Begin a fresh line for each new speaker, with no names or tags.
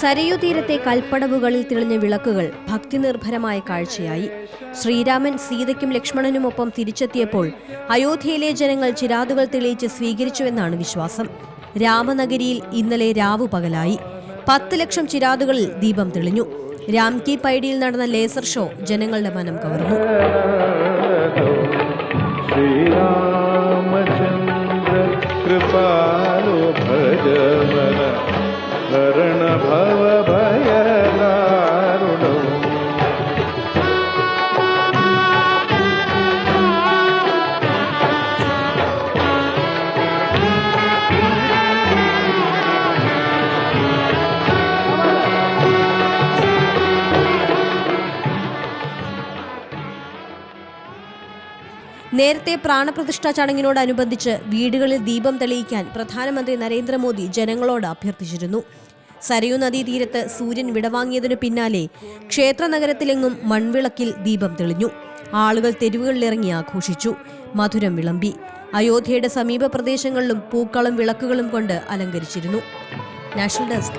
സരയു തീരത്തെ കൽപ്പടവുകളിൽ തെളിഞ്ഞ വിളക്കുകൾ ഭക്തിനിർഭരമായ കാഴ്ചയായി. ശ്രീരാമൻ സീതയ്ക്കും ലക്ഷ്മണനുമൊപ്പം തിരിച്ചെത്തിയപ്പോൾ അയോധ്യയിലെ ജനങ്ങൾ ചിരാതുകൾ തെളിയിച്ച് സ്വീകരിച്ചുവെന്നാണ് വിശ്വാസം. രാമനഗരിയിൽ ഇന്നലെ രാവു പകലായി. പത്ത് ലക്ഷം ചിരാതുകളിൽ ദീപം തെളിഞ്ഞു. രാംകി പൈഡിയിൽ നടന്ന ലേസർ ഷോ ജനങ്ങളുടെ മനം കവർന്നു.
ശ്രീരാമചന്ദ്ര കൃപാലോ ഭജമന ഭരണ
നേരത്തെ പ്രാണപ്രതിഷ്ഠാ ചടങ്ങിനോടനുബന്ധിച്ച് വീടുകളിൽ ദീപം തെളിയിക്കാൻ പ്രധാനമന്ത്രി നരേന്ദ്രമോദി ജനങ്ങളോട് അഭ്യർത്ഥിച്ചിരുന്നു. സരയൂ നദീതീരത്ത് സൂര്യൻ വിടവാങ്ങിയതിനു പിന്നാലെ ക്ഷേത്ര നഗരത്തിലെങ്ങും മൺവിളക്കിൽ ദീപം തെളിഞ്ഞു. ആളുകൾ തെരുവുകളിലിറങ്ങി ആഘോഷിച്ചു. മധുരം വിളമ്പി. അയോധ്യയുടെ സമീപ പ്രദേശങ്ങളിലും പൂക്കളും വിളക്കുകളും കൊണ്ട് അലങ്കരിച്ചിരുന്നു. National desk